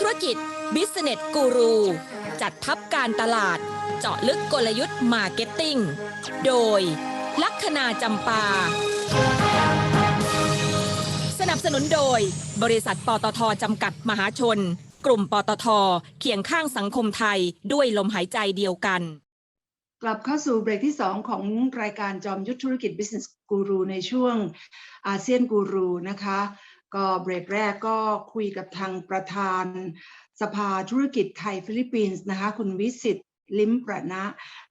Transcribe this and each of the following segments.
ธุรกิจ Business Guru จัดทับการตลาด เจาะลึกกลยุทธ์มาร์เก็ตติ้ง โดย ลัคนาจำปา สนับสนุนโดย บริษัทปตทจำกัดมหาชน กลุ่มปตทเคียงข้างสังคมไทยด้วยลมหายใจเดียวกัน กลับเข้าสู่เบรกที่ 2 ของรายการจอมยุทธธุรกิจ Business Guru ในช่วงอาเซียนกูรูนะคะ ก็เบรกแรกก็คุยกับทางประธาน สภาธุรกิจไทยฟิลิปปินส์นะคะ คุณวิสิตลิมประณะ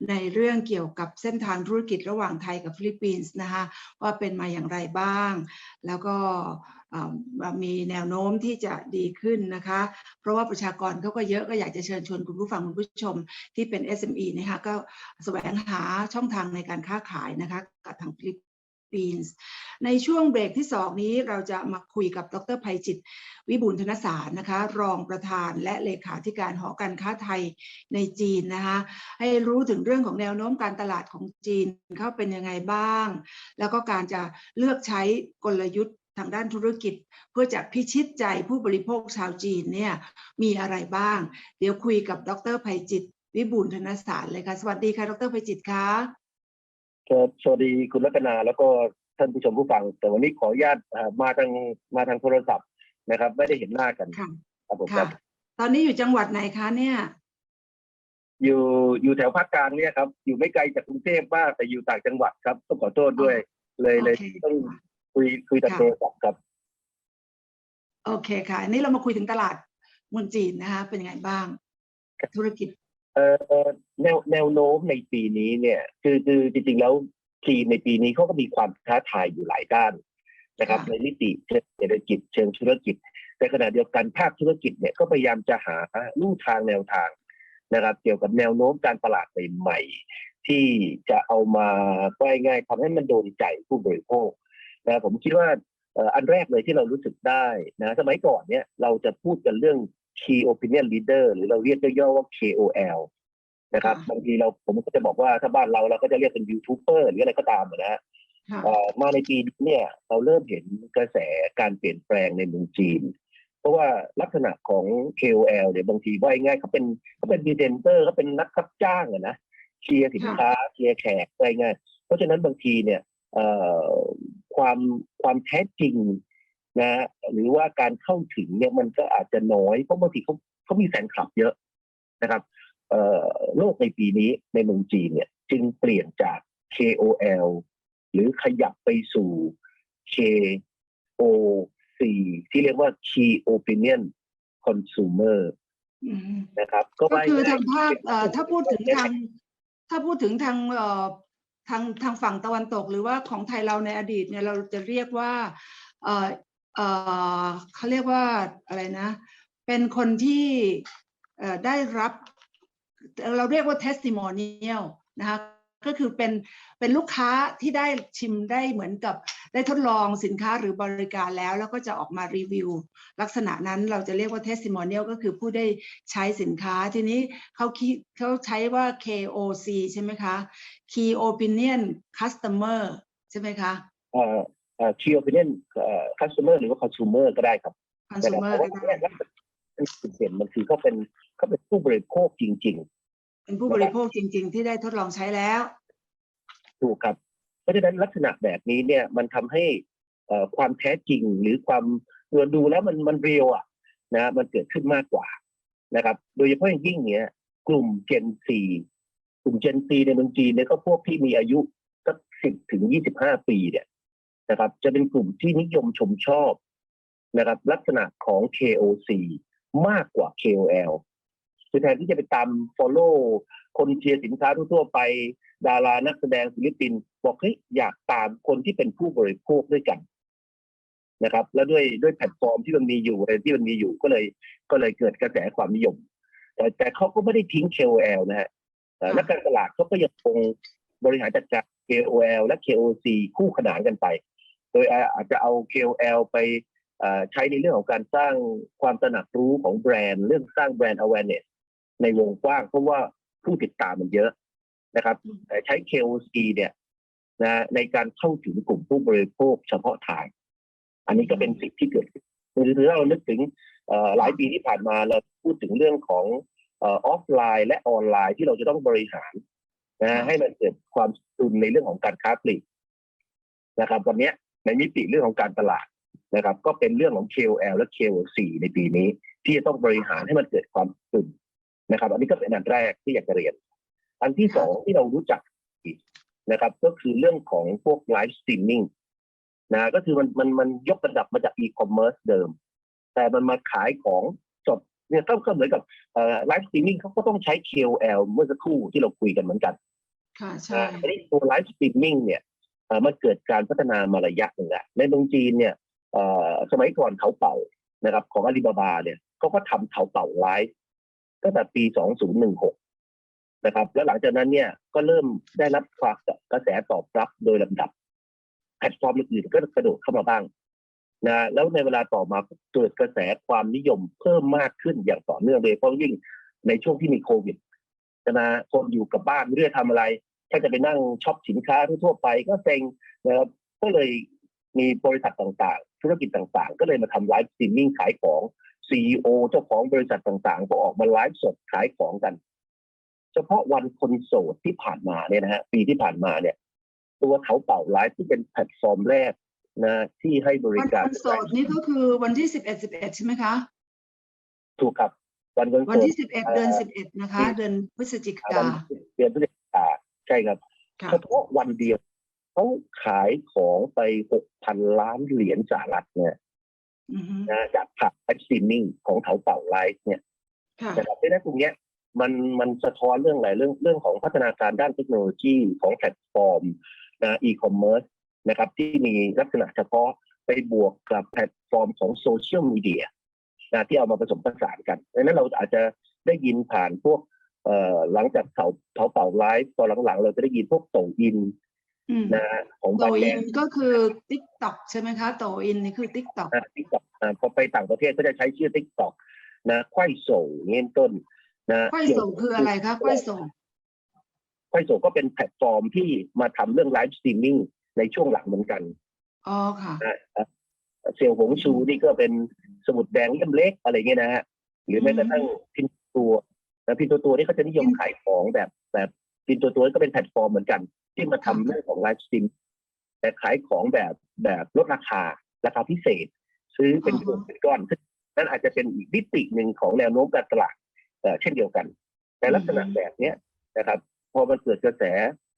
ในเรื่องเกี่ยวกับเส้นทางธุรกิจระหว่างไทยกับฟิลิปปินส์นะคะว่าเป็นมาอย่างไรบ้าง แล้วก็มีแนวโน้มที่จะดีขึ้นนะคะ เพราะว่าประชากรเขาก็เยอะก็อยากจะเชิญชวนคุณผู้ฟังคุณผู้ชมที่เป็น SME นะคะก็แสวงหาช่องทางในการค้าขายนะคะกับทางฟิลิป ปินส์ในช่วงเบรกที่ 2 นี้เราจะมาคุยกับดรภัยจิต วิบูลธนสารนะคะ รองประธานและเลขาธิการหอการค้าไทยในจีนนะคะ ให้รู้ถึงเรื่องของแนวโน้มการตลาดของจีนเขาเป็นยังไงบ้าง แล้วก็การจะเลือกใช้กลยุทธ์ทางด้านธุรกิจเพื่อจะพิชิตใจผู้บริโภคชาวจีนเนี่ยมีอะไรบ้าง เดี๋ยวคุยกับดรภัยจิต วิบูลธนสารเลยค่ะ สวัสดีค่ะ ดรภัยจิตค่ะ สวัสดีคุณรัตนาแล้วก็ท่านผู้ชมผู้ฟัง แต่วันนี้ขออนุญาตเอ่อมาทางมาทางโทรศัพท์นะครับ ไม่ได้เห็นหน้ากันค่ะครับผมคค่ะรับ ตอนนี้อยู่จังหวัดไหนคะเนี่ย อยู่อยู่แถวภาคกลางเนี่ยครับ อยู่ไม่ไกลจากกรุงเทพมากแต่อยู่ต่างจังหวัดครับต้องขอโทษด้วย เลยเลยโอเคต้องคุยคุยทางค่ะโทรศัพท์ครับ โอเคค่ะอันนี้เรามาคุยถึงตลาดเมืองจีนนะคะ เป็นยังไงบ้าง ธุรกิจเอ่อ แนวแนวโน้มในปีนี้เนี่ยคือคือจริงๆแล้วจีนในปีนี้เขาก็มีความท้าทายอยู่หลายด้านนะครับค่ะในมิติเชิงเศรษฐกิจเชิงธุรกิจ แต่ขณะเดียวกันภาคธุรกิจเนี่ยก็พยายามจะหาลู่ทางแนวทางนะครับ เกี่ยวกับแนวโน้มการตลาดใหม่ๆที่จะเอามาก็ง่ายๆทำให้มันโดนใจผู้บริโภคนะผมคิดว่าเอ่ออันแรกเลยที่เรารู้สึกได้นะสมัยก่อนเนี่ยเราจะพูดกันเรื่อง Key Opinion Leader หรือเราเรียกย่อๆว่า KOL นะครับค่ะบางทีเราผมก็จะบอกว่าถ้าบ้านเราเราก็จะเรียกเป็นยูทูบเบอร์หรืออะไรก็ตามนะฮะค่ะเอ่อมาในปีนี้เนี่ยเราเริ่มเห็นกระแสการเปลี่ยนแปลงในเมืองจีน เพราะว่าลักษณะของ KOL เนี่ยบางทีว่าง่ายๆเขาเป็นเขาเป็นดีเซนเตอร์เขาเป็นนักรับจ้างอะนะเคลียร์สินค้าเคลียร์แขกว่าง่ายๆเพราะฉะนั้นบางทีเนี่ยเอ่อความความแท้จริงนะหรือว่าการเข้าถึงเนี่ยมันก็อาจจะน้อยเพราะบางทีเขาเขามีแฟนคลับเยอะนะครับเอ่อ โลกในปีนี้ในเมืองจีนเนี่ยจึงเปลี่ยนจาก KOL หรือขยับไปสู่ KOC ที่เรียกว่า Key Opinion Consumer อืมนะครับ ก็ว่คือง่ยๆทางภาคเอ่อถ้าพูดถึงเป็นทางถ้าพูดถึงทางเอ่อทางทางฝั่งตะวันตก หรือว่าของไทยเราในอดีตเนี่ยเราจะเรียกว่าเอ่อเอ่อเขาเรียกว่าอะไรนะ เป็นคนที่เอ่อได้รับ เราเรียกว่า testimonial นะคะก็คือเป็นเป็นลูกค้าที่ได้ชิมได้เหมือนกับได้ทดลองสินค้าหรือบริการแล้ว แล้วก็จะออกมารีวิว ลักษณะนั้นเราจะเรียกว่า testimonial ก็คือผู้ได้ใช้สินค้าทีนี้เขาคิดเขาใช้ว่า KOC ใช่ไหมคะ Key Opinion Customer ใช่ไหมคะเอ่อเอ่อ Key Opinion เอ่อ Customer หรือว่า Consumer ก็ได้ครับแต่ Consumer ว่าก็เนี่ยได้ลักษณะเป็นจุดเด่นมันคือเขาเป็น เขาเป็นผู้บริโภคจริงเป็นผู้บริโภคจริง ๆ ที่ได้ทดลองใช้แล้วๆถูกครับ เพราะฉะนั้นลักษณะแบบนี้เนี่ยมันทำให้เอ่อความแท้จริงหรือความเราดูแล้วมันมันเรียวอะนะมันเกิดขึ้นมากกว่านะครับ โดยเฉพาะอย่างยิ่งเนี่ยกลุ่ม Gen Z กลุ่ม Gen Z ในเมืองจีนเนี่ยก็พวกที่มีอายุสักสิบถึงยี่สิบห้าปีเนี่ยนะครับ จะเป็นกลุ่มที่นิยมชมชอบนะครับ ลักษณะของ KOC มากกว่า KOL คือแทนที่จะไปตาม follow คนเชียร์สินค้าทั่วๆไป ดารานักแสดงศิลปิน บอกเฮ้ยอยากตามคนที่เป็นผู้บริโภคด้วยกันนะครับ แล้วด้วยด้วยแพลตฟอร์มที่มันมีอยู่อะไรที่มันมีอยู่ก็เลยก็เลยเกิดกระแสความนิยม แต่แต่เขาก็ไม่ได้ทิ้ง KOL นะฮะเอ่อค่ะนักการตลาดเขาก็ยังคงบริหารจัดการ KOL และ KOC คู่ขนานกันไป โดยอาจจะเอา KOL ไปเอ่อใช้ในเรื่องของการสร้างความตระหนักรู้ของแบรนด์ เรื่องสร้างแบรนด์ awareness ในวงกว้าง เพราะว่าผู้ติดตามมันเยอะนะครับแต่ใช้ KOC เนี่ยนะในการเข้าถึงกลุ่มผู้บริโภคเฉพาะทาง อันนี้ก็เป็นสิ่งที่เกิดขึ้นในรือหรือเรานึกถึงเอ่อหลายปีที่ผ่านมาเราพูดถึงเรื่องของเออฟไลน์ และออนไลน์ที่เราจะต้องบริหารนะฮะให้มันเกิดความสมดุลในเรื่องของการค้าปลีกนะครับ วันเนี้ยในมิติเรื่องของการตลาดนะครับ ก็เป็นเรื่องของ KOL และ KOC ในปีนี้ ที่จะต้องบริหารให้มันเกิดความสมดุล นะครับอันนี้ก็เป็นอันแรกที่อยากจะเรียน อันที่สองที่เรารู้จักอีกนะครับ ก็คือเรื่องของพวกไลฟ์สตรีมมิ่งนะก็คือมันมันมันยกระดับมาจากอีคอมเมิร์ซเดิม แต่มันมาขายของสดเนี่ยก็ก็เหมือนกับไลฟ์สตรีมมิ่งเขาก็ต้องใช้ KOL เมื่อสักครู่ที่เราคุยกันเหมือนกันค่ะใช่อ่าทีนี้ตัวไลฟ์สตรีมมิ่งเนี่ยเอ่อมันเกิดการพัฒนามาระยะหนึ่งแล้วในเมืองจีนเนี่ยเอ่อสมัยก่อนเขาเป่านะครับ ของอาลีบาบาเนี่ยเขาก็ทำเขาเป่าไลฟ์ ตั้งแต่ปี 2016 นะครับ แล้วหลังจากนั้นเนี่ยก็เริ่มได้รับความกระแสตอบรับโดยลำดับ แพลตฟอร์มอื่นๆก็กระโดดเข้ามาบ้างนะแล้วในเวลาต่อมาเกิดกระแสความนิยมเพิ่มมากขึ้นอย่างต่อเนื่องเลยเพราะยิ่งในช่วงที่มีโควิดใช่ไหมคนอยู่กับบ้านไม่รู้จะทำอะไรถ้าจะไปนั่งช็อปสินค้าทั่วไปก็เซ็งนะครับก็เลยมีบริษัทต่างๆ ธุรกิจต่างๆ ก็เลยมาทำไลฟ์สตรีมมิ่งขายของ ซีอเจ้าของบริษัทต่างๆ ก็ออกมาไลฟ์สดขายของกัน เฉพาะวันคนโสดที่ผ่านมาเนี่ยนะฮะปีที่ผ่านมาเนี่ย ตัวเขาเป่าไลฟ์ที่เป็นแพลตฟอร์มแรกนะที่ให้บริวันการวันโสดนี่ก็คือวันที่สิบเอ็ดสิบเอ็ดใช่ไหมคะถูกครับวันคนวันโสดที่สิบเอ็ดเดือนเอ่อสิบเอ็ดนะคะ เดือนพฤศจิวักานเดือนพฤศจิกาใช่ครับค่ะเฉพาะวันเดียวเขาขายของไปหกพันล้านเหรียญสหรัฐเนี่ยอือฮึ นะจากผ่านไลฟ์สตรีมมิ่งของเขาเป่าไลฟ์เนี่ยค่ะนะครับเพราะฉะนั้นตรงเนี้ยมันมันสะท้อนเรื่องอะไรเรื่องเรื่องของพัฒนาการด้านเทคโนโลยีของแพลตฟอร์มนะอีคอมเมิร์ซนะครับที่มีลักษณะเฉพาะไปบวกกับแพลตฟอร์มของโซเชียลมีเดียนะที่เอามาผสมผสานกันดังนั้นเราอาจจะได้ยินผ่านพวกเอ่อหลังจากเขาเขาเป่าไลฟ์ตอนหลังๆ เราจะได้ยินพวกโตอิน อืมนะของโตบางแบรอินนด์ก็คือ TikTok ใช่ไหมคะโตอินนี่คือ TikTok นะทิกตอกพอไปต่างประเทศก็จะใช้ชื่อทิกตอกนะไขว้โซเงี้ยต้นนะไขว้ส่งคืออะไรคะไขว้ส่งไขว้โซก็เป็นแพลตฟอร์มที่มาทำเรื่องไลฟ์สตรีมมิ่งในช่วงหลังเหมือนกัน อ๋อค่ะ นะเซียวหงชูนี่ก็เป็นสมุดแดงเล่มเล็กอะไรเงี้ยนะฮะหรือแม้กระทั่งพินตัวนะพินตัวตัวนี่เขาจะนิยมขายของแบบแบบพินตัวตัวก็เป็นแพลตฟอร์มเหมือนกัน ที่มาทำเรื่องของไลฟ์สตรีมแต่ขายของแบบแบบลดราคาราคาพิเศษ ซื้อเป็นกลุ่มเป็นก้อนนั่นอาจจะเป็นอีกมิติหนึ่งของแนวโน้มการตลาดเช่นเดียวกัน แต่ลักษณะแบบเนี้ยนะครับ พอมันเกิดกระแส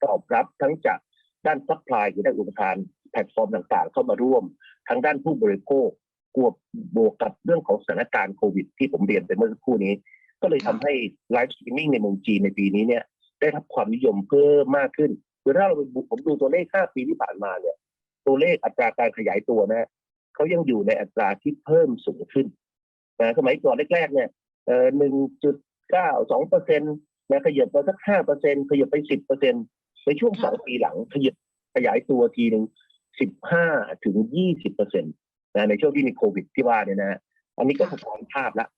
ตอบรับทั้งจากด้านซัพพลายหรือด้านอุปทานแพลตฟอร์มต่างๆ เข้ามาร่วมทั้งด้านผู้บริโภคกวบบวกกับเรื่องของสถานการณ์โควิด ที่ผมเรียนไปเมื่อสักครู่นี้ ก็เลยทำให้ไลฟ์สตรีมมิ่งในเมืองจีนในปีนี้เนี่ยได้รับความนิยมเพิ่มมากขึ้น คือถ้าเราผมดูตัวเลข 5 ปีที่ผ่านมาเนี่ย ตัวเลขอัตราการขยายตัวนะฮะเขายังอยู่ในอัตราที่เพิ่มสูงขึ้นนะสมัยก่อนแรกๆเนี่ยเอ่อหนึ่งจุดเก้าสองเปอร์เซ็นต์นะขยับมาสักห้าเปอร์เซ็นต์ขยับไปสิบเปอร์เซ็นต์ในช่วงสองปีหลังขยับขยายตัวทีหนึ่งสิบห้าถึงยี่สิบเปอร์เซ็นต์นะในช่วงที่มีโควิดที่ว่าเนี่ยนะฮะอันนี้ก็สะท้อนภาพแล้ว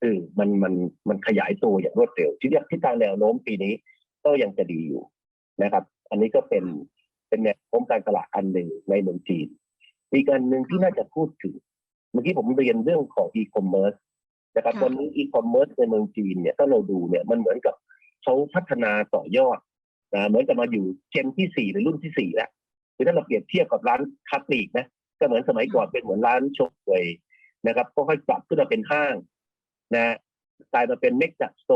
เออมันมันมันขยายตัวอย่างรวดเร็วที่ที่ทางแนวโน้มปีนี้ก็ยังจะดีอยู่นะครับ อันนี้ก็เป็นเป็นแนวโน้มการตลาดอันหนึ่งในเมืองจีน อีกอันหนึ่งที่น่าจะพูดถึง เมื่อกี้ผมเรียนเรื่องของอีคอมเมิร์ซนะครับค่ะวันนี้อีคอมเมิร์ซในเมืองจีนเนี่ยถ้าเราดูเนี่ยมันเหมือนกับเขาพัฒนาต่อยอดนะเหมือนกับมาอยู่เจนที่สี่หรือรุ่นที่สี่แล้วคือถ้าเราเปรียบเทียบกับร้านค้าปลีกนะก็เหมือนสมัยก่อนเป็นเหมือนร้านโชว์หวยนะครับ ก็ค่อยปรับขึ้นมาเป็นห้างนะกลายมาเป็นเน็กจัดโต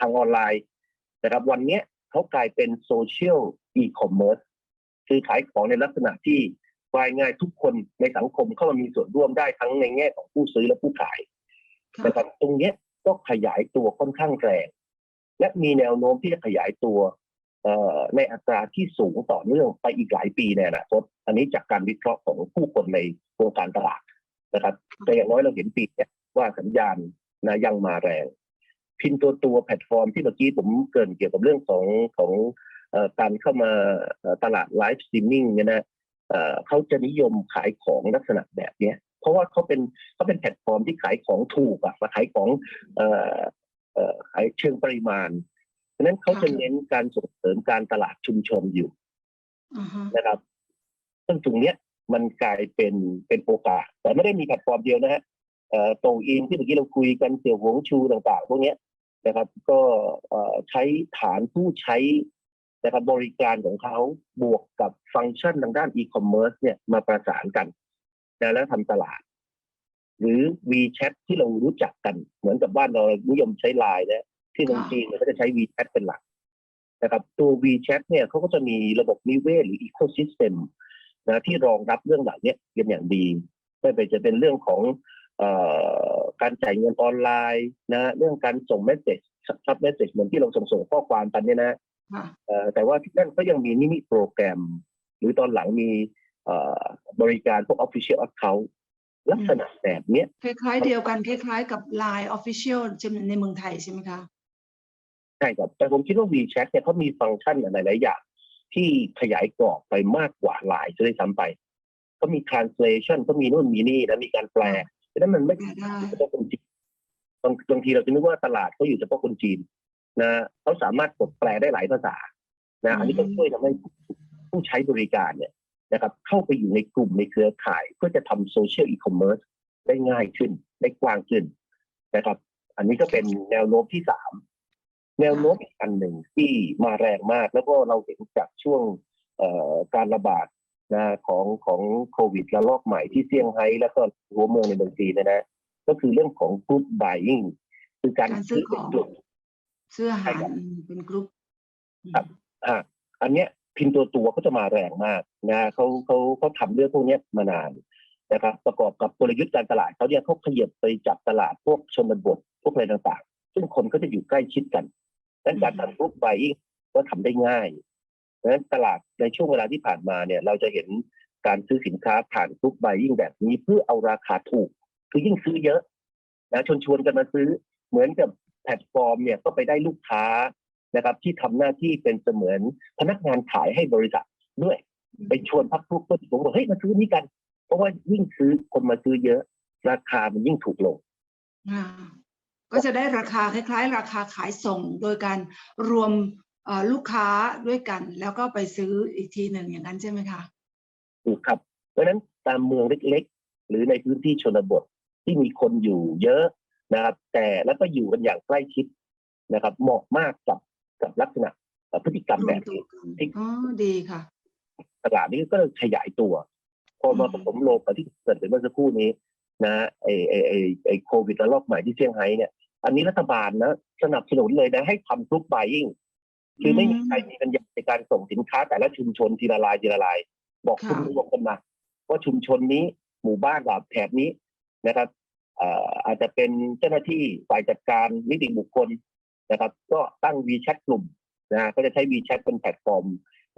ทางออนไลน์นะครับ วันเนี้ย เขากลายเป็นโซเชียลอีคอมเมิร์ซคือขายของในลักษณะที่วายง่ายทุกคนในสังคมเข้ามามีส่วนร่วมได้ทั้งในแง่ของผู้ซื้อและผู้ขายค่ะนะครับตรงเนี้ยก็ขยายตัวค่อนข้างแรง และมีแนวโน้มที่จะขยายตัวเอ่อในอัตราที่สูงต่อเนื่องไปอีกหลายปีในอนาคตอันนี้จากการวิเคราะห์ของผู้คนในวงการตลาดนะครับ แต่อย่างน้อยเราเห็นปีเนี้ยว่าสัญญาณนะยังมาแรง พินตัวตัวแพลตฟอร์มที่เมื่อกี้ผมเกรินเกี่ยวกับเรื่องของของเอ่อการเข้ามาเอ่อตลาดไลฟ์สตรีมมิ่งเนี่ยนะเอ่อเขาจะนิยมขายของลักษณะแบบเนี้ยเพราะว่าเขาเป็นเขาเป็นแพลตฟอร์มที่ขายของถูกอะมาขายของเอ่อเอ่อขายเชิงปริมาณฉะนั้นเขาจะเน้นการส่งเสริมการตลาดชุมชนอยู่อ่าฮะนะครับซึ่งตรงเนี้ยมันกลายเป็นเป็นโอกาสแต่ไม่ได้มีแพลตฟอร์มเดียวนะฮะเอ่อโตอินที่เมื่อกี้เราคุยกันเสี่ยวหวงชูต่างๆ พวกเนี้ย นะครับ ก็เอ่อใช้ฐานผู้ใช้นะครับบริการของเขาบวกกับฟังก์ชันทางด้านอีคอมเมิร์ซเนี่ยมาประสานกันนะแล้วทำตลาด หรือ WeChat ที่เรารู้จักกัน เหมือนกับบ้านเรานิยมใช้ไลน์นะที่เมืองจีนเนี่ยก็จะใช้ WeChat เป็นหลักนะครับตัว WeChat เนี่ยเขาก็จะมีระบบนิเวศหรือ Ecosystem นะที่รองรับเรื่องเหล่านี้เป็นอย่างดีไม่ว่าจะเป็นเรื่องของเออ การจ่ายเงินออนไลน์นะเรื่องการส่งเมสเซจซับเมสเซจเหมือนที่เราส่งส่งข้อความกันเนี่ยนะค่ะเอ่อแต่ว่าที่นั่นก็ยังมีมินิโปรแกรม หรือตอนหลังมีเอ่อบริการพวก Official Account ลักษณะแบบเนี้ยคล้ายๆเดียวกันคล้ายๆกับ Line Official ในเมืองไทยใช่ไหมคะใช่ครับแต่ผมคิดว่า WeChat เนี่ยเขามีฟังก์ชันหลายๆอย่างที่ขยายกรอบไปมากกว่า Line จะได้ซ้ำไปเขามี translation เขามีนู่นมีนี่นะมีการแปลเพราะ ฉะนั้นมันไม่แปลได้เฉพาะคนจีนบางบางทีเราจะนึกว่าตลาดเขาอยู่เฉพาะคนจีนนะเขาสามารถกดแปลได้หลายภาษานะอันนี้ก็ช่วยทำให้ผู้ผู้ใช้บริการเนี่ยนะครับเข้าไปอยู่ในกลุ่มในเครือข่าย เพื่อจะทำโซเชียลอีคอมเมิร์ซได้ง่ายขึ้น ได้กว้างขึ้นนะครับ อันนี้ก็เป็นแนวโน้มที่สามแนวโน้มอีกอันหนึ่งที่มาแรงมาก แล้วก็เราเห็นจากช่วงเอ่อการระบาด นะของของโควิดระลอกใหม่ที่เซี่ยงไฮ้แล้วก็หัวเมืองในเมืองจีนเนยนะก็คือเรื่องของ group buying คือการการซื้อของเป็นกลุ่มเสื้ออาหารใช่ครับอืมเป็นกรุ๊ปครับอะอันเนี้ยพิมพ์ตัวตัวเขาจะมาแรงมากนะเขาเขาเขาทำเรื่องพวกเนี้ยมานานนะครับ ประกอบกับกลยุทธ์การตลาดเขาเนี่ยเขาขยับไปจับตลาดพวกชนบทพวกอะไรต่างๆ ซึ่งคนก็จะอยู่ใกล้ชิดกันดังนั้นการทำ group buying ก็ทำได้ง่าย ดังนั้นตลาดในช่วงเวลาที่ผ่านมาเนี่ยเราจะเห็นการซื้อสินค้าผ่าน group buying แบบนี้เพื่อเอาราคาถูก คือยิ่งซื้อเยอะนะชวนชวนๆกันมาซื้อเหมือนกับแพลตฟอร์มเนี่ยก็ไปได้ลูกค้านะครับ ที่ทำหน้าที่เป็นเสมือนพนักงานขายให้บริษัทด้วย ไปชวนพักพวกเพื่อนฝูงบอกเฮ้ยมาซื้อนี้กัน เพราะว่ายิ่งซื้อคนมาซื้อเยอะ ราคามันยิ่งถูกลงก็จะได้ราคาคล้าย ๆ ราคาขายส่ง โดยการรวม ลูกค้าด้วยกัน แล้วก็ไปซื้ออีกทีหนึ่งอย่างนั้นใช่ไหมคะถูกครับ เพราะฉะนั้นตามเมืองเล็กๆ หรือในพื้นที่ชนบทที่มีคนอยู่เยอะนะครับ แต่แล้วก็อยู่กันอย่างใกล้ชิดนะครับ เหมาะมากกับกับลักษณะเอ่อพฤติกรรมรวแบมบตัวนี้กันที่อ๋อดีค่ะตลาดนี้ก็เลยขยายตัว พอมาผอืมสมโลงกับที่เกิดไปเมื่อสักครู่นี้นะไอไอไอไอโควิดระลอกใหม่ที่เซี่ยงไฮ้เนี่ย อันนี้รัฐบาลนะสนับสนุนเลยนะให้ทำกรุ๊ปบ y ยิ่ง คือไม่มีใครมีปัญญาในการส่งสินค้า แต่ละชุมชนทีละลายทีละลาย บอกคุณรวมกันมาว่าชุมชนนี้หมู่บ้านแบบแถบนี้นะครับอาจจะเป็นเจ้าหน้าที่ฝ่ายจัดการนิติบุคคลนะครับ ก็ตั้ง WeChat กลุ่มนะก็จะใช้ WeChat เป็นแพลตฟอร์ม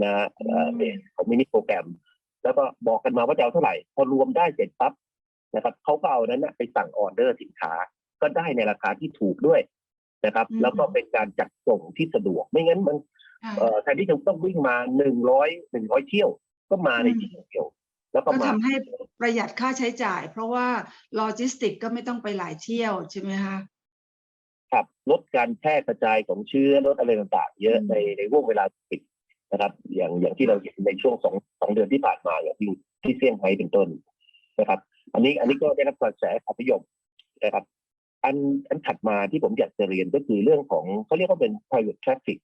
นะเอ่อของมินิโปรแกรม แล้วก็บอกกันมาว่าจะเอาเท่าไหร่ พอรวมได้เสร็จปั๊บนะครับเขาก็เอานั้นนะไปสั่งออเดอร์สินค้าก็ได้ในราคาที่ถูกด้วย นะครับอืมแล้วก็เป็นการจัดส่งที่สะดวก ไม่งั้นมันใช่เอ่อแทนที่จะต้องวิ่งมาหนึ่งร้อยหนึ่งร้อยเที่ยว ก็มาในอืมที่เดียว แล้วก็ก็มาทำให้ประหยัดค่าใช้จ่าย เพราะว่าโลจิสติกก็ไม่ต้องไปหลายเที่ยวใช่ไหมคะขับลดการแพร่กระจายของเชื้อลดอะไรต่างๆ เยอะอืมในในห่วงเวลาปิดนะครับ อย่างอย่างที่เราเห็นในช่วงสองสองเดือนที่ผ่านมาอย่างที่ที่เซี่ยงไฮ้เป็นต้นนะครับ อันนี้อันนี้ก็ได้รับกระแสความนิยมนะครับ อันอันถัดมาที่ผมอยากจะเรียนก็คือเรื่องของเขาเรียกว่าเป็น private traffic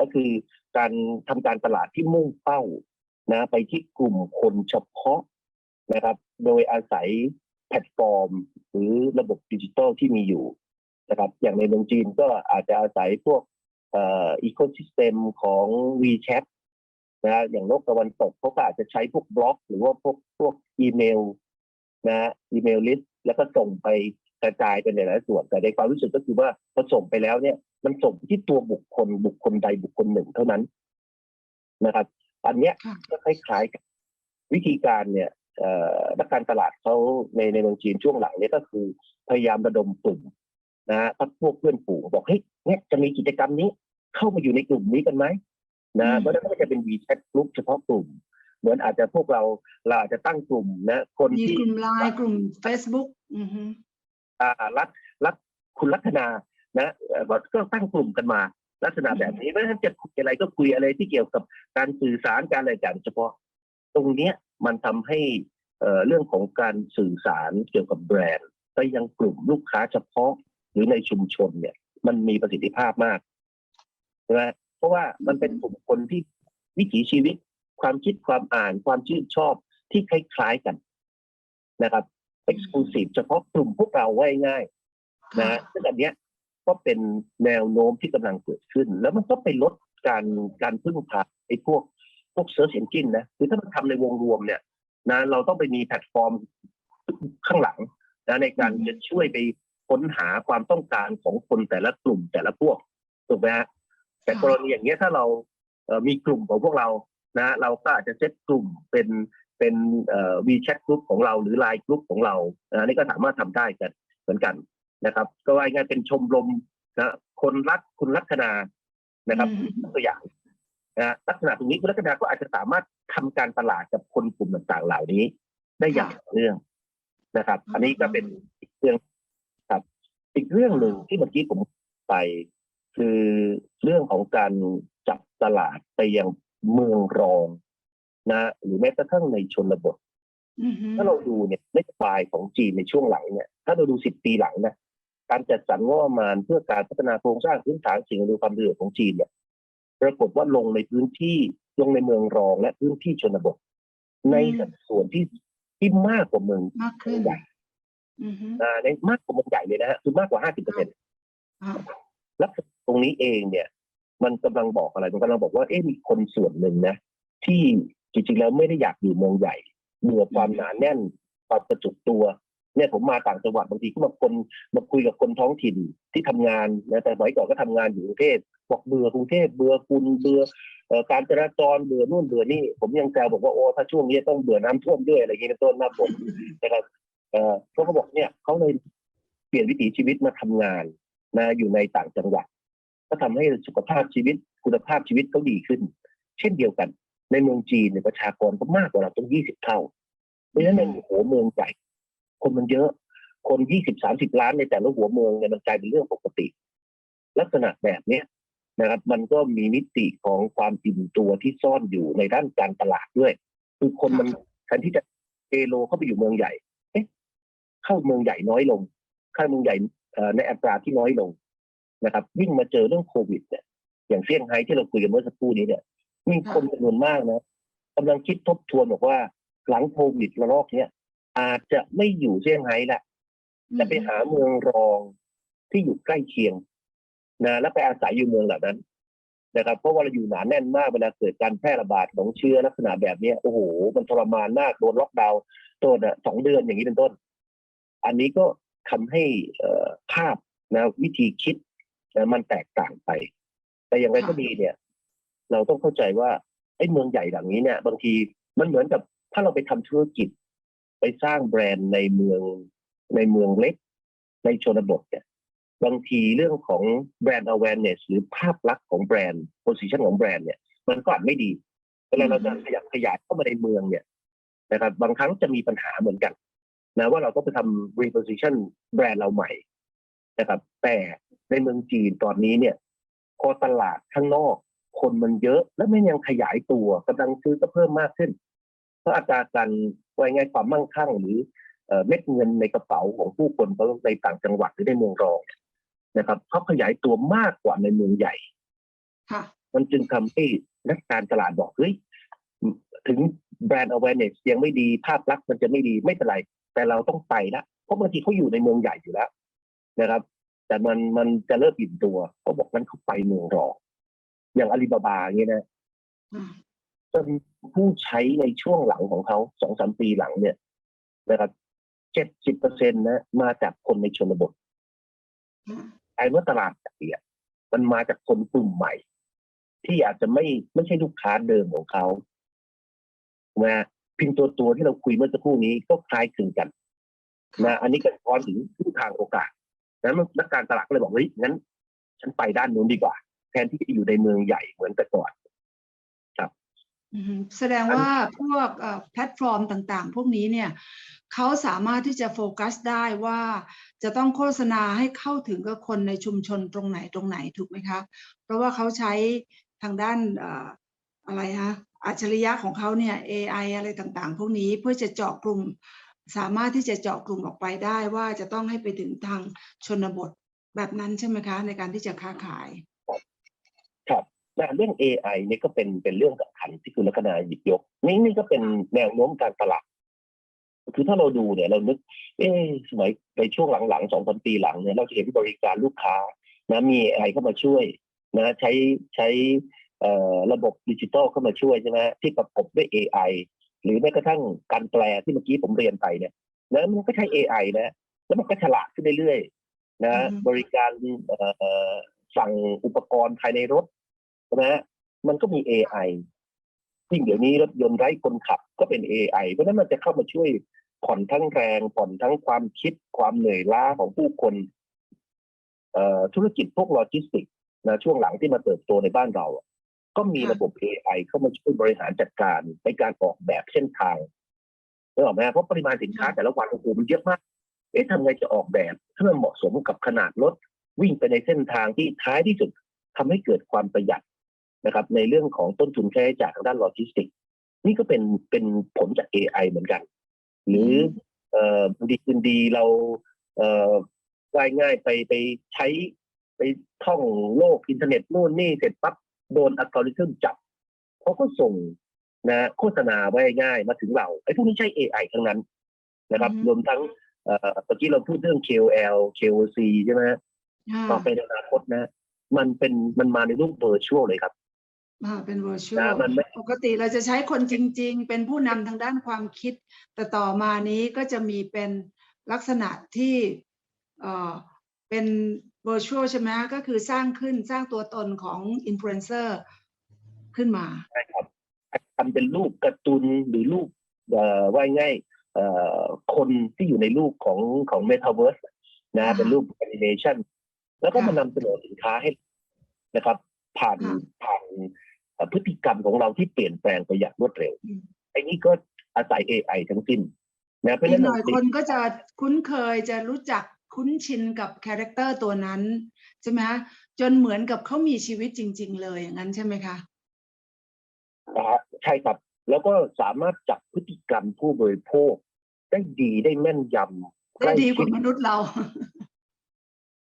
ก็คือการทำการตลาดที่มุ่งเป้านะไปที่กลุ่มคนเฉพาะนะครับ โดยอาศัยแพลตฟอร์ม หรือระบบดิจิทัลที่มีอยู่นะครับ อย่างในเมืองจีนก็อาจจะอาศัยพวกเอ่ออีโคซิสเต็มของ WeChat นะอย่างโลกตะวันตกเขาก็อาจจะใช้พวกบล็อก หรือว่าพวกพวกอีเมลนะอีเมลลิสต์แล้วก็ส่งไป กระจายไปในหลายส่วนแต่ในความรู้สึกก็คือว่าพอส่งไปแล้วเนี่ย มันส่งไปที่ตัวบุคคลบุคคลใดบุคคลหนึ่งเท่านั้นนะครับอันเนี้ยค่ะก็คล้ายๆกับวิธีการเนี่ยเอ่อนักการตลาดเขาในในเมืองจีนช่วงหลังเนี่ยก็คือพยายามระดมกลุ่มนะฮะพักพวกเพื่อนฝูงบอกเฮ้ยเนี่ยจะมีกิจกรรมนี้ เข้ามาอยู่ในกลุ่มนี้กันไหมนะอืมเพราะฉะนั้นก็จะเป็น WeChat กลุ่มเฉพาะกลุ่ม เหมือนอาจจะพวกเราเราอาจจะตั้งกลุ่มนะ คนมีที่กลุ่มไลน์กลุ่ม Facebook อือฮึอ่า รัฐรัฐคุณลักษณานะเอ่อก็ตั้งกลุ่มกันมา ลักษณะแบบนี้เพราะฉะนั้นจะคุยอะไรก็คุยอะไรที่เกี่ยวกับการสื่อสารการอะไรกันเฉพาะ ตรงเนี้ยมันทำให้เอ่อเรื่องของการสื่อสารเกี่ยวกับแบรนด์ไปยังกลุ่มลูกค้าเฉพาะหรือในชุมชนเนี่ย มันมีประสิทธิภาพมากใช่ไหมเพราะว่ามันเป็นกลุ่มคนที่วิถีชีวิต ความคิดความอ่านความชื่นชอบที่คล้ายๆกันนะครับ เอ็กซ์คลูซีฟเฉพาะกลุ่มพวกเราไว้ง่ายค่ะนะซึ่งอันเนี้ยก็เป็นแนวโน้มที่กำลังเกิดขึ้น แล้วมันก็ไปลดการการพึ่งพาไอ้พวกพวกเซิร์ชเอนจินนะคือถ้ามันทำในวงรวมเนี่ยนะเราต้องไปมีแพลตฟอร์มข้างหลังนะในการจะช่วยไปค้นหาความต้องการของคนแต่ละกลุ่มแต่ละพวกถูกไหมฮะแต่กรณีอย่างเงี้ยถ้าเราเอ่อมีกลุ่มของพวกเรานะ เราก็อาจจะเซตกลุ่มเป็น เป็นเอ่อ WeChat กลุ่มของเราหรือ Line กลุ่มของเราอันนี้ก็สามารถทำได้กันเหมือนกันนะครับ ก็ว่าง่ายๆเป็นชมรมนะคนรักคุณลักษณานะครับอืมตัวอย่างนะฮะลักษณะตรงนี้คุณลักษณาก็อาจจะสามารถทำการตลาดกับคนกลุ่มต่างๆเหล่านี้ ได้อย่างต่อเนื่องนะครับ อันนี้ก็เป็นอีกเรื่องครับ อีกเรื่องหนึ่งที่เมื่อกี้ผมไปคือเรื่องของการจับตลาดไปยังเมืองรอง นะหรือแม้กระทั่งในชนบทอืมถ้าเราดูเนี่ยนโยบายของจีนในช่วงหลังเนี่ย ถ้าเราดูสิบปีหลังนะการจัดสรรงบประมาณเพื่อการพัฒนาโครงสร้างพื้นฐานสิ่งอำนวยความสะดวกของจีนเนี่ยปรากฏว่าลงในพื้นที่ลงในเมืองรองและพื้นที่ชนบท ในสัดส่วนที่ที่มากกว่าเมืองมากขึ้นใหญ่อืมอ่าในมากกว่าเมืองใหญ่เลยนะฮะคือมากกว่าห้าสิบเปอร์เซ็นต์อ่าลักษณะตรงนี้เองเนี่ย มันกำลังบอกอะไรมันกำลังบอกว่าเอ๊ะมีคนส่วนหนึ่งนะ ที่ จริงๆแล้วไม่ได้อยากอยู่เมืองใหญ่เบื่อความหนาแน่นความกระจุกตัวเนี่ยผมมาต่างจังหวัดบางทีก็มาคนมาคุยกับคนท้องถิ่นที่ทำงานนะแต่สมัยก่อนก็ทำงานอยู่กรุงเทพบอกเบื่อกรุงเทพเบื่อคุณเบื่อการจราจรเบื่อนู่นเบื่อนี่ผมยังแซวบอกว่าโอ้ถ้าช่วงนี้ต้องเบื่อน้ำท่วมด้วยอะไรอย่างเงี้ยเป็นต้นหน้าฝนนะครับเออเขาก็บอกเนี่ยเขาเลยเปลี่ยนวิถีชีวิตมาทำงานนะอยู่ในต่างจังหวัด ก็ทำให้สุขภาพชีวิตคุณภาพชีวิตเขาดีขึ้น เช่นเดียวกัน ในเมืองจีนเนี่ยประชากรก็มากกว่าเราต้องยี่สิบเท่า เพราะฉะนั้นในหัวเมืองใหญ่คนมันเยอะ คนยี่สิบสามสิบล้านในแต่ละหัวเมืองเนี่ยมันกลายเป็นเรื่องปกติ ลักษณะแบบเนี้ยนะครับ มันก็มีมิติของความอิ่มตัวที่ซ่อนอยู่ในด้านการตลาดด้วย คือคนมันแทนที่จะเอโลเข้าไปอยู่เมืองใหญ่ เอ๊ะเข้าเมืองใหญ่น้อยลง เข้าเมืองใหญ่เอ่อในอัตราที่น้อยลงนะครับยิ่งมาเจอเรื่องโควิดเนี่ยอย่างเซี่ยงไฮ้ที่เราคุยกันเมื่อสักครู่นี้เนี่ย มีคนจำนวนมากนะกำลังคิดทบทวนบอกว่า หลังโควิดระลอกเนี้ยอาจจะไม่อยู่เซี่ยงไฮ้ละจะไปหาเมืองรองที่อยู่ใกล้เคียงนะแล้วไปอาศัยอยู่เมืองเหล่านั้นนะครับเพราะว่าเราอยู่หนาแน่นมากเวลาเกิดการแพร่ระบาดของเชื้อลักษณะแบบเนี้ยโอ้โห มันทรมานมากโดนล็อกดาวน์ตัวน่ะสองเดือนอย่างนี้เป็นต้น อันนี้ก็ทำให้เอ่อภาพนะวิธีคิดนะมันแตกต่างไป แต่อย่างไรก็ดีเนี่ย เราต้องเข้าใจว่าไอ้เมืองใหญ่หลังนี้เนี่ย บางทีมันเหมือนกับถ้าเราไปทำธุรกิจ ไปสร้างแบรนด์ในเมืองในเมืองเล็ก ในชนบทเนี่ยบางทีเรื่องของแบรนด์ awareness หรือภาพลักษณ์ของแบรนด์ position ของแบรนด์เนี่ย มันก็อาจไม่ดีเวลาเราจะขยับขยายเข้ามาในเมืองเนี่ยนะครับบางครั้งจะมีปัญหาเหมือนกันนะว่าเราต้องไปทำ reposition แบรนด์เราใหม่นะครับแต่ในเมืองจีนตอนนี้เนี่ยพอตลาดข้างนอก คนมันเยอะ และมันยังขยายตัวกำลังซื้อก็เพิ่มมากขึ้น เพราะอัตราการว่าไงความมั่งคั่งหรือเอ่อเม็ดเงินในกระเป๋าของผู้คนเขาในต่างจังหวัดหรือในเมืองรองนะครับเขาขยายตัวมากกว่าในเมืองใหญ่ค่ะมันจึงทำให้นักการตลาดบอกเฮ้ยถึงแบรนด์ awareness ยังไม่ดีภาพลักษณ์มันจะไม่ดีไม่เป็นไร แต่เราต้องไปละเพราะบางทีเขาอยู่ในเมืองใหญ่อยู่แล้วนะครับ แต่มันมันจะเริ่มอิ่มตัวเขาบอกนั้นเขาไปเมืองรอง อย่างอาลีบาบาอย่างเงี้ยนะอืมจนผู้ใช้ในช่วงหลังของเขาสองสามปีหลังเนี่ยนะครับเจ็ดสิบเปอร์เซ็นต์นะมาจากคนในชนบทอืมไอ้เมื่อตลาดใหญ่อะมันมาจากคนกลุ่มใหม่ ที่อาจจะไม่ไม่ใช่ลูกค้าเดิมของเขานะเพิมพ์ตัวตัวที่เราคุยเมื่อสักครู่นี้ก็คล้ายคลึงกันนะอันนี้ก็สะท้อนถึงทิศทางโอกาสนั้นนักการตลาดก็เลยบอกเฮ้ยงั้น ฉันไปด้านนู้นดีกว่า แทนที่จะอยู่ในเมืองใหญ่เหมือนแต่ก่อนอืมแสดงว่าพวกเอ่อแพลตฟอร์มต่างๆ พวกนี้เนี่ยเขาสามารถที่จะโฟกัสได้ว่าจะต้องโฆษณาให้เข้าถึงกับคนในชุมชนตรงไหนตรงไหนถูกไหมคะเพราะว่าเขาใช้ทางด้านเอ่ออะไรฮะอัจฉริยะของเขาเนี่ย AI อะไรต่างๆ พวกนี้เพื่อจะเจาะกลุ่มสามารถที่จะเจาะกลุ่มออกไปได้ว่าจะต้องให้ไปถึงทางชนบทแบบนั้นใช่ไหมคะ ในการที่จะค้าขายครับแต่เรื่อง AI นี่ก็เป็นเป็นเรื่องสำคัญที่คุณลักษณาหยิบยกนี่นี่ก็เป็นแนวโน้มการตลาดคือถ้าเราดูเนี่ยเรานึก เอ๊ะสมัยในช่วงหลังๆสองสามปีหลังเนี่ยเราจะเห็นบริการลูกค้านะมี AI เข้ามาช่วยนะใช้ใช้เอ่อระบบดิจิตอลเข้ามาช่วยใช่ไหมที่ประกบด้วย AI หรือแม้กระทั่งการแปลที่เมื่อกี้ผมเรียนไปเนี่ยนะมันก็ใช้ AI นะ แล้วมันก็ฉลาดขึ้นเรื่อยๆนะอืมบริการเอ่อสั่งอุปกรณ์ภายในรถ ใช่ไหมมันก็มี AI ยิ่งเดี๋ยวนี้รถยนต์ไร้คนขับก็เป็น AI เพราะฉะนั้นมันจะเข้ามาช่วยผ่อนทั้งแรง ผ่อนทั้งความคิดความเหนื่อยล้าของผู้คนเอ่อธุรกิจพวกโลจิสติกส์นะช่วงหลังที่มาเติบโตในบ้านเราอะก็มีค่ะระบบ AI เข้ามาช่วยบริหารจัดการในการออกแบบเส้นทางนึกออกไหมเพราะปริมาณสินค้าแต่ละวันโอ้โหมันเยอะมาก เอ๊ะทำไงจะออกแบบให้มันเหมาะสมกับขนาดรถวิ่งไปในเส้นทางที่ท้ายที่สุดทำให้เกิดความประหยัด นะครับในเรื่องของต้นทุนค่าใช้จ่ายทางด้านโลจิสติกส์นี่ก็เป็นเป็นผลจาก AI เหมือนกัน หรือเอ่อดีคืนดีเราเอ่อว่ายง่ายไปไปใช้ไปท่องโลกอินเทอร์เน็ตนู่นนี่เสร็จปั๊บโดนอัลกอริทึมจับเขาก็ส่งนะโฆษณาไว้ง่ายมาถึงเราไอ้พวกนี้ใช้ AI ทั้งนั้นนะครับอืมรวมทั้งเอ่อเมื่อกี้เราพูดเรื่อง KOL KOC ใช่ไหมค่ะต่อไปในอนาคตนะ มันเป็นมันมาในรูปเวอร์ชวลเลยครับ อ่าเป็น virtual นะมันไม่ ปกติเราจะใช้คนจริง ๆ เป็นผู้นำทางด้านความคิด แต่ต่อมานี้ก็จะมีเป็นลักษณะที่เอ่อเป็น virtual ใช่ไหมก็คือสร้างขึ้นสร้างตัวตนของ influencer ขึ้นมา ใช่ครับทำเป็นรูปการ์ตูนหรือรูปเอ่อว่าง่ายเอ่อคนที่อยู่ในรูปของของ Metaverse นะอ่าเป็นรูปแอนิเมชันแล้วก็ค่ะมานำเสนอสินค้าให้นะครับ ผ่านค่ะผ่านเอ่อ พฤติกรรมของเราที่เปลี่ยนแปลงไปอย่างรวดเร็วอืมไอ้นี่ก็อาศัย AI ทั้งสิ้นนะเพราะฉะอีกนั้นหน่อยคนก็จะคุ้นเคยจะรู้จักคุ้นชินกับคาแรคเตอร์ตัวนั้นใช่ไหมคะจนเหมือนกับเขามีชีวิตจริง ๆ เลยอย่างนั้นใช่ไหมคะนะฮะใช่ครับ แล้วก็สามารถจับพฤติกรรมผู้บริโภค ได้ดีได้แม่นยำได้ดีกใล้ว่าชิมนุษย์เรา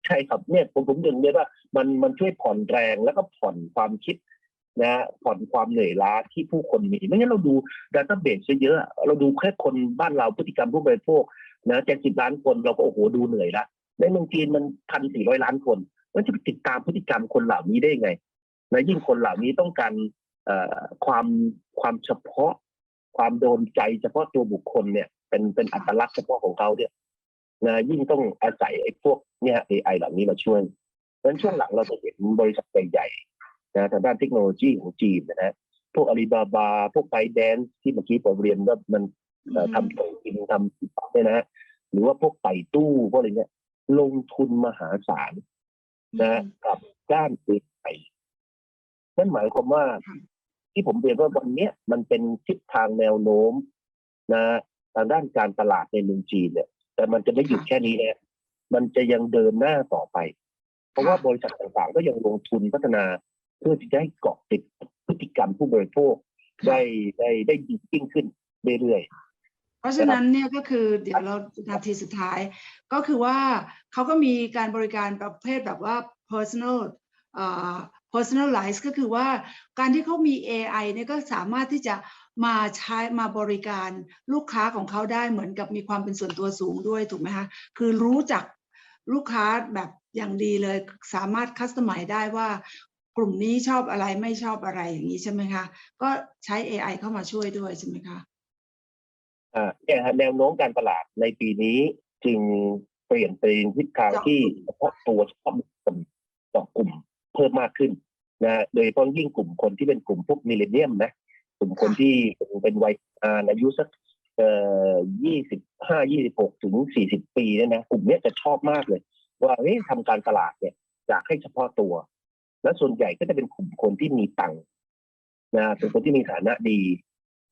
ใช่ครับเนี่ยผมผมถึงเรียกว่า มันมันช่วยผ่อนแรงแล้วก็ผ่อนความคิด นะฮะผ่อนความเหนื่อยล้าที่ผู้คนมี ไม่งั้นเราดูดัตต้าเบสเยอะๆเราดูแค่คนบ้านเราพฤติกรรมผู้บริโภคนะเจ็ดสิบล้านคนเราก็โอ้โหดูเหนื่อยละในเมืองจีนมันพันสี่ร้อยล้านคนมันจะไปติดตามพฤติกรรมคนเหล่านี้ได้ไงนะยิ่งคนเหล่านี้ต้องการเอ่อความความเฉพาะ ความโดนใจเฉพาะตัวบุคคลเนี่ย เป็นเป็นอัตลักษณ์เฉพาะของเขาเนี่ยนะยิ่งต้องอาศัยไอ้พวกเนี่ย AI เหล่านี้มาช่วยเพราะฉะนั้นช่วงหลังเราจะเห็นบริษัทใหญ่ นะทางด้านเทคโนโลยีของจีนนะฮะพวกอาลีบาบา พวกไบแดนที่เมื่อกี้ผมเรียนว่ามันเอ่ออืมทำส่งกินทำเนี่ยนะฮะหรือว่าพวกไต่ตู้พวกอะไรเนี่ยลงทุนมหาศาลนะฮะกับด้าน AI นั่นหมายความว่าค่ะที่ผมเรียนว่าวันเนี้ยมันเป็นทิศทางแนวโน้ม นะทางด้านการตลาดในเมืองจีนเนี่ย แต่มันจะไม่หยุดค่ะแค่นี้นะมันจะยังเดินหน้าต่อไป เพราะว่าค่ะบริษัทต่างๆ ก็ยังลงทุนพัฒนา เพื่อที่จะให้เกาะติดพฤติกรรมผู้บริโภคได้ได้ได้ดียิ่งขึ้นเรื่อยเพราะฉะนั้นเนี่ยก็คือเดี๋ยวเรานาทีสุดท้าย ก็คือว่าเขาก็มีการบริการประเภทแบบว่า personal เอ่อ personalize ก็คือว่าการที่เขามี AI เนี่ยก็สามารถที่จะมาใช้มาบริการลูกค้าของเขาได้เหมือนกับมีความเป็นส่วนตัวสูงด้วยถูกไหมคะคือรู้จักลูกค้าแบบอย่างดีเลยสามารถคัสตอมไมได้ว่า กลุ่มนี้ชอบอะไรไม่ชอบอะไรอย่างนี้ใช่ไหมคะ ก็ใช้ AI เข้ามาช่วยด้วยใช่ไหมคะๆอ่าเนี่ยฮะแนวโน้มการตลาดในปีนี้จึงเปลี่ยนไปทิศทางที่เฉพาะตัวเฉพาะบุคคลต่อกลุ่มเพิ่มมากขึ้นนะโดยเฉพาะยิ่งกลุ่มคนที่เป็นกลุ่มพวกมิเลเนียมนะกลุ่มคนค่ะที่เป็นเป็นวัยอ่านอายุสักเอ่อยี่สิบห้ายี่สิบหกถึงสี่สิบปีเนี่ยนะกลุ่มเนี้ยจะชอบมากเลย ว่าเฮ้ยทำการตลาดเนี่ยอยากให้เฉพาะตัว และส่วนใหญ่ก็จะเป็นกลุ่มคนที่มีตังค์นะเป็นคนที่มีฐานะดี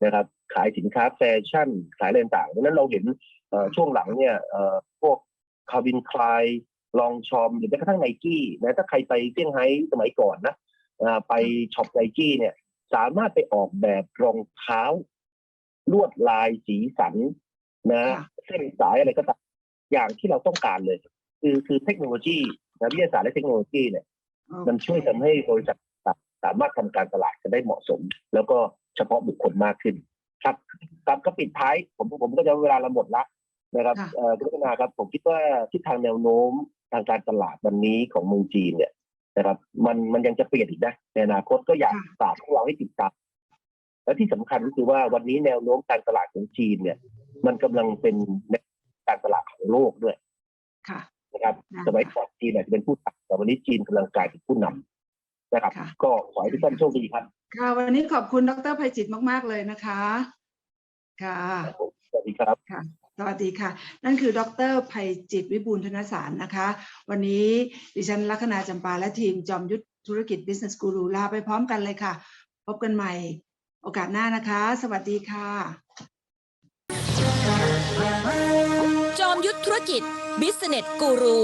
นะครับ ขายสินค้าแฟชั่น ขายอะไรต่างๆดังนั้นเราเห็นเอ่อช่วงหลังเนี่ยเอ่อพวกคาวินคลายลองชอมหรือแม้กระทั่งไนกี้นะถ้าใครไปเซี่ยงไฮ้สมัยก่อนนะอ่าไปช็อปไนกี้เนี่ย สามารถไปออกแบบรองเท้า ลวดลายสีสันนะค่ะเส้นสายอะไรก็ตามอย่างที่เราต้องการเลย คือคือเทคโนโลยีนะวิทยาศาสตร์และเทคโนโลยีเนี่ย มันช่วยทำให้บริษัทสามารถทำการตลาดกันได้เหมาะสม แล้วก็เฉพาะบุคคลมากขึ้น ครับครับก็ปิดท้ายผมผมก็จะเวลาเราหมดละนะครับค่ะเอ่อคุณพัฒนาครับผมคิดว่าทิศทางแนวโน้มทางการตลาดวันนี้ของเมืองจีนเนี่ยนะครับ มันมันยังจะเปลี่ยนอีกนะในอนาคตก็อยากฝากพวกเราให้ติดตามและที่สำคัญก็คือว่าวันนี้แนวโน้มการตลาดของจีนเนี่ย มันกำลังเป็นการตลาดของโลกด้วย ค่ะ นะครับค่ะสมัยก่อนจีนอาจจะเป็นผู้ตัดแต่วันนี้จีนกำลังกลายเป็นผู้นำนะครับค่ะก็ขอให้ทุกท่านโชคดีครับค่ะวันนี้ขอบคุณดรภัยจิตมาก ๆ เลยนะคะ ค่ะสวัสดีครับสวัสดีค่ะ นั่นคือดรภัยจิตวิบูลย์ธนสารนะคะ วันนี้ดิฉันลัคนาจำปาและทีมจอมยุทธธุรกิจ Business Guru ลาไปพร้อมกันเลยค่ะ พบกันใหม่โอกาสหน้านะคะ สวัสดีค่ะ จอมยุทธธุรกิจ Business Guru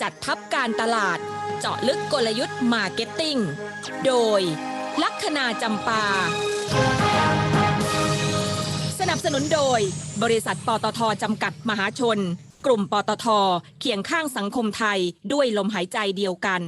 จัดทับการตลาด เจาะลึกกลยุทธ์มาร์เก็ตติ้ง โดย ลัคนาจำปา สนับสนุนโดย บริษัทปตทจำกัดมหาชน กลุ่มปตทเคียงข้างสังคมไทยด้วยลมหายใจเดียวกัน